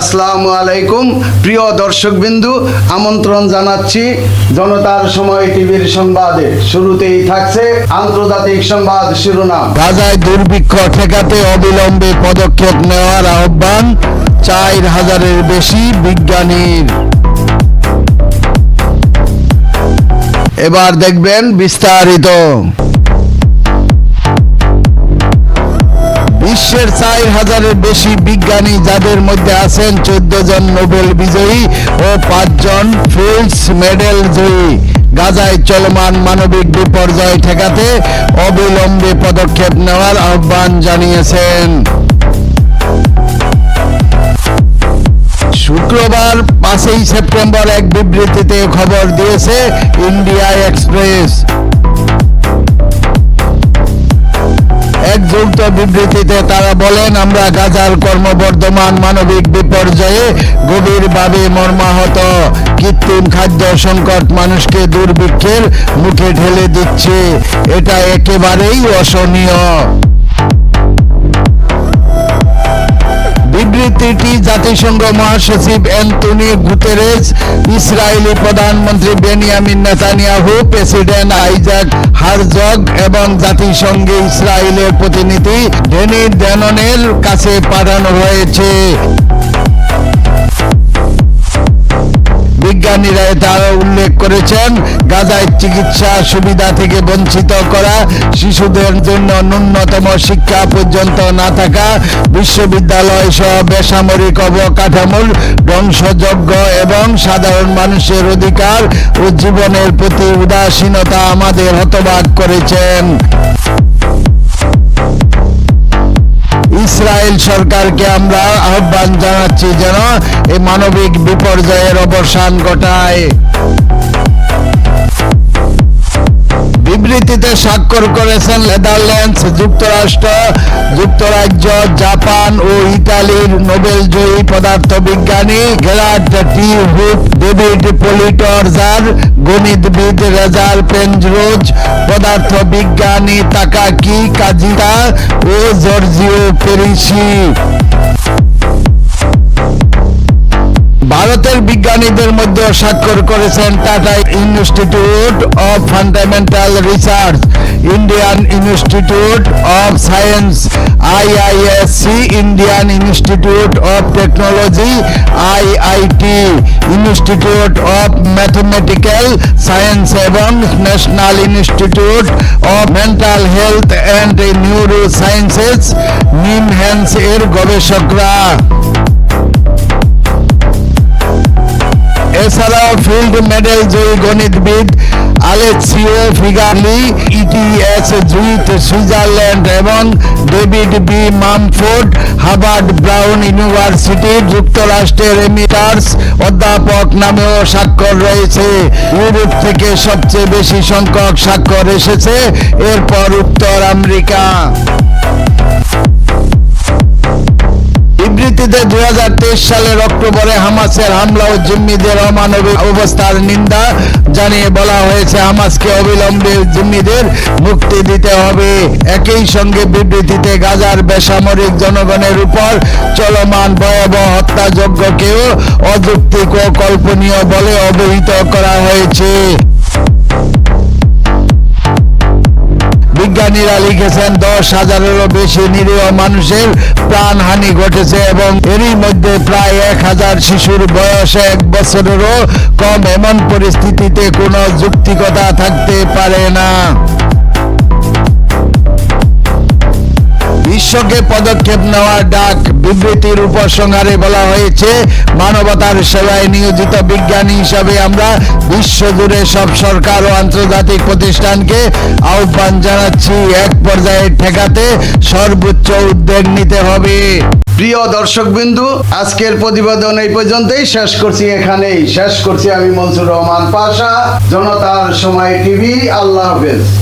আসসালামু আলাইকুম। প্রিয় দর্শকবিন্দু, আমন্ত্রণ জানাচ্ছি জনতার সময় টিভির সংবাদে। শুরুতেই থাকছে আন্তর্জাতিক সংবাদ শিরোনাম। গাজায় দুর্ভিক্ষ ঠেকাতে অবিলম্বে পদক্ষেপ নেওয়ার আহ্বান চার হাজারের বেশি বিজ্ঞানীর। এবার দেখবেন বিস্তারিত। বিশ্বের চার হাজারের বেশি বিজ্ঞানী যাদের মধ্যে আছেন চোদ্দ জন নোবেল বিজয়ী ও পাঁচজন ফিল্ডস মেডেল জয়ী। গাজায় চলমান মানবিক বিপর্যয় ঠেকাতে অবিলম্বে পদক্ষেপ নেওয়ার আহ্বান জানিয়েছেন। শুক্রবার পাঁচই সেপ্টেম্বর এক বিবৃতিতে খবর দিয়েছে ইন্ডিয়া এক্সপ্রেস। এক যৌথ বিবৃতিতে তারা বলেন, আমরা গাজার কর্মবর্ধমান মানবিক বিপর্যয়ে গভীরভাবে মর্মাহত। কৃত্রিম খাদ্য সংকট মানুষকে দুর্ভিক্ষের মুখে ঠেলে দিচ্ছে। এটা একেবারেই অসহনীয়। বিবৃতিটি জাতিসংঘ মহাসচিব অ্যান্টনি গুতেরেস ইসরায়েলি প্রধানমন্ত্রী Benjamin Netanyahu, president Isaac Herzog এবং জাতিসংঘে ইসরায়েলের প্রতিনিধি ডেনি ড্যাননের কাছে পাঠানো হয়েছে। বিজ্ঞানীরা এটা উল্লেখ করেছেন, গাজায় চিকিৎসা সুবিধা থেকে বঞ্চিত করা, শিশুদের জন্য ন্যূনতম শিক্ষা পর্যন্ত না থাকা, বিশ্ববিদ্যালয় সহ বেসামরিক অবকাঠামোর ধ্বংসযজ্ঞ এবং সাধারণ মানুষের অধিকার ও জীবনের প্রতি উদাসীনতা আমাদের হতবাক করেছেন। ইসরায়েল সরকারকে আমরা আহ্বান জানাচ্ছি যেন এই মানবিক বিপর্যয়ের অবসান ঘটায়। বিবৃতিতে স্বাক্ষর করেছেন নেদারল্যান্ডস, যুক্তরাষ্ট্র, যুক্তরাজ্য, জাপান ও ইতালির নোবেল জয়ী পদার্থ বিজ্ঞানী গেরার্ড টি হুপ ডেভিড পলিটরজার, গণিতবিদ রেজার পেনজরোজ, পদার্থবিজ্ঞানী তাকাকি কাজিতা ও জর্জিও পেরিসি বিজ্ঞানীদের মধ্যে স্বাক্ষর করেছেন Tata Institute of Fundamental Research Indian Institute of Science IISc Indian Institute of Technology IIT Institute of Mathematical Science এবং National Institute of Mental Health and neuro sciences NIMHANS এর গবেষকরা। এছাড়াও ফিল্ড মেডেল জয়ী গণিতবিদ আলেক্সিও ফিগারলি ইটিএস জুইথ Switzerland এবং David B Mumford, Harvard Brown University যুক্তরাষ্ট্রের emeritus অধ্যাপক নামেও স্বাক্ষর রয়েছে। ইউরোপ থেকে সবচেয়ে বেশি সংখ্যক স্বাক্ষর এসেছে, এরপর উত্তর আমেরিকা। বিবৃতিতে দুই সালের অক্টোবরে হামাসের হামলা ও জিম্মিদের অমানবিক অবস্থার নিন্দা জানিয়ে বলা হয়েছে, হামাসকে অবিলম্বে জিম্মিদের মুক্তি দিতে হবে। একই সঙ্গে বিবৃতিতে গাজার বেসামরিক জনগণের উপর চলমান ভয়াবহ হত্যাযজ্ঞকেও অযৌক্তিক ও কল্পনীয় বলে অবহিত করা হয়েছে। বিজ্ঞানীরা লিখেছেন, দশ হাজারেরও বেশি নিরীহ মানুষের প্রাণহানি ঘটেছে এবং এরই মধ্যে প্রায় এক হাজার শিশুর বয়স এক বছরেরও কম এমন পরিস্থিতিতে কোনো যুক্তিকতা থাকতে পারে না। বিশ্বকে পদক্ষেপ নেওয়ার ডাক বিবৃতির উপসংহারে বলা হয়েছে, মানবতার সেবায় নিয়োজিত বিজ্ঞানী হিসাবে আমরা বিশ্বজুড়ে সব সরকার ও আন্তর্জাতিক প্রতিষ্ঠানকে আহ্বান জানাচ্ছি। এক পর্যায়ে ঠেকাতে সর্বোচ্চ উদ্যোগ নিতে হবে। প্রিয় দর্শকবিন্দু, আজকের প্রতিবেদন এই পর্যন্তই। শেষ করছি এখানেই। শেষ করছি আমি মনসুর রহমান পাশা, জনতার সময় টিভি। আল্লাহ হাফেজ।